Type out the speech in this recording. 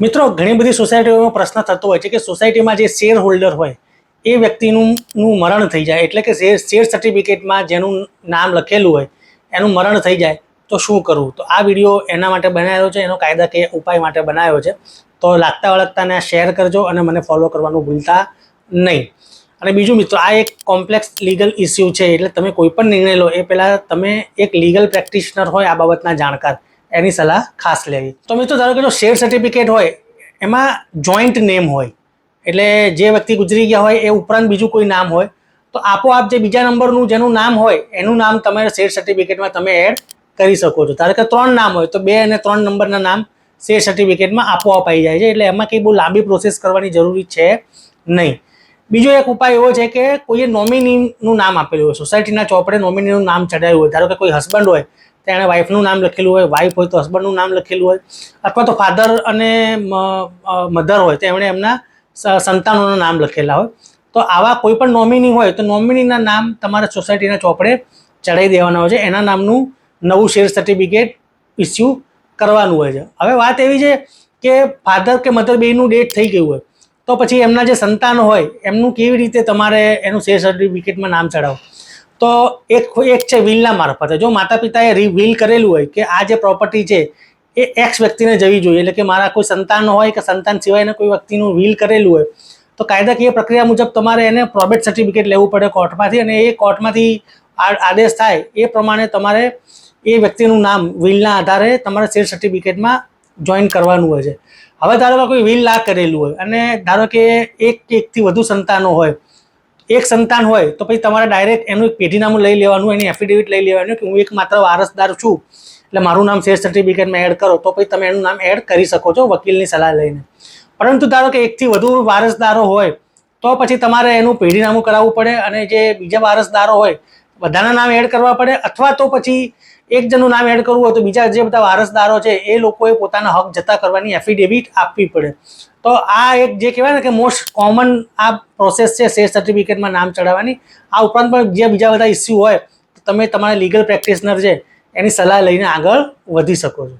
મિત્રો, ઘણી બધી સોસાયટીઓમાં પ્રશ્ન થતો હોય છે કે સોસાયટીમાં જે શેર હોલ્ડર હોય, એ વ્યક્તિનું નું મરણ થઈ જાય. એટલે કે શેર શેર સર્ટિફિકેટમાં જેનું નામ લખેલું હોય, એનું મરણ થઈ જાય, તો શું કરવું? તો આ વીડિયો એના માટે બનાવ્યો છે, એનો કાયદાકીય ઉપાય માટે બનાવ્યો છે. તો લાગતા વળગતાને શેર કરજો અને મને ફોલો કરવાનું ભૂલતા નહીં. અને બીજું મિત્રો, આ એક કોમ્પ્લેક્સ લીગલ ઇસ્યુ છે, એટલે તમે કોઈ પણ નિર્ણય લો, એ પહેલાં તમે એક લીગલ પ્રેક્ટિશનર હોય, આ બાબતના જાણકાર. એની સલાહ ખાસ લેવી. તો મિત્રો, ધારો કે જો શેર સર્ટિફિકેટ હોય, એમાં જોઈન્ટ નેમ હોય, એટલે જે વ્યક્તિ ગુજરી ગયા હોય, એ ઉપરાંત બીજું કોઈ નામ હોય, તો આપોઆપ જે બીજા નંબરનું જેનું નામ હોય, એનું નામ તમે શેર સર્ટિફિકેટમાં તમે એડ કરી શકો છો. ધારો કે ત્રણ નામ હોય, તો બે અને ત્રણ નંબરના નામ શેર સર્ટિફિકેટમાં આપોઆપ આવી જાય છે, એટલે એમાં કંઈ બહુ લાંબી પ્રોસેસ કરવાની જરૂરી છે નહીં. બીજો એક ઉપાય એવો છે કે, કોઈએ નોમિનીનું નામ આપેલું હોય સોસાયટીના ચોપડે નોમિનીનું નામ ચડાવ્યું હોય, ધારો કે કોઈ હસબન્ડ હોય તો એણે વાઈફનું નામ લખેલું હોય વાઈફ હોય તો હસબન્ડનું નામ લખેલું હોય, અથવા તો ફાધર અને મધર હોય તો એમણે એમના સંતાનોનું નામ લખેલા હોય. તો આવા કોઈ પણ નોમિની હોય તો નોમિનીના નામ તમારે સોસાયટીના ચોપડે ચડાવી દેવાના હોય છે. એના નામનું નવું શેર સર્ટિફિકેટ ઇસ્યુ કરવાનું હોય છે. હવે વાત એવી છે કે ફાધર કે મધર બેનું ડેટ થઈ ગયું હોય, તો પછી એમના જે સંતાનો હોય, એમનું કેવી રીતે તમારે એનું શેર સર્ટિફિકેટમાં નામ ચડાવો તો એક એક છે વિલના મારફતે. જો માતા પિતાએ વિલ કરેલું હોય કે આ જે પ્રોપર્ટી છે, એ એક્સ વ્યક્તિને જવી જોઈએ. એટલે કે મારા કોઈ સંતાન હોય કે સંતાન સિવાયના કોઈ વ્યક્તિનું વિલ કરેલું હોય, તો કાયદાકીય પ્રક્રિયા મુજબ તમારે એને પ્રોબેટ સર્ટિફિકેટ લેવું પડે કોર્ટમાંથી અને એ કોર્ટમાંથી આદેશ થાય એ પ્રમાણે તમારે એ વ્યક્તિનું નામ વિલના આધારે તમારે શેર સર્ટિફિકેટમાં જોઈન કરવાનું હોય છે. હવે ધારો કે કોઈ વિલ ના કરેલું હોય અને ધારો કે એક એકથી વધુ સંતાનો હોય એક સંતાન હોય તો પછી તમારે ડાયરેક્ટ એનું એક પેઢીનામું લઈ લેવાનું, એની એફિડેવિટ લઈ લેવાનું કે હું એક માત્ર વારસદાર છું. એટલે મારું નામ શેર સર્ટિફિકેટમાં એડ કરો, તો પછી તમે એનું નામ એડ કરી શકો છો વકીલની સલાહ લઈને. પરંતુ ધારો કે એકથી વધુ વારસદારો હોય, તો પછી તમારે એનું પેઢીનામું કરાવવું પડે અને જે બીજા વારસદારો હોય બધાના નામ એડ કરવા પડે અથવા તો પછી એક જણનું નામ એડ કરવું હોય તો બીજા જે બધા વારસદારો છે એ લોકોએ પોતાના હક જતા કરવાની એફિડેવિટ આપવી પડે. તો આ એક જે કહેવાય ને કે મોસ્ટ કોમન આ પ્રોસેસ છે શેર સર્ટિફિકેટમાં નામ ચડાવવાની. આ ઉપરાંત પણ જે બીજા બધા ઇસ્યુ હોય, તો તમે તમારા લીગલ પ્રેક્ટિશનર છે, એની સલાહ લઈને આગળ વધી શકો છો.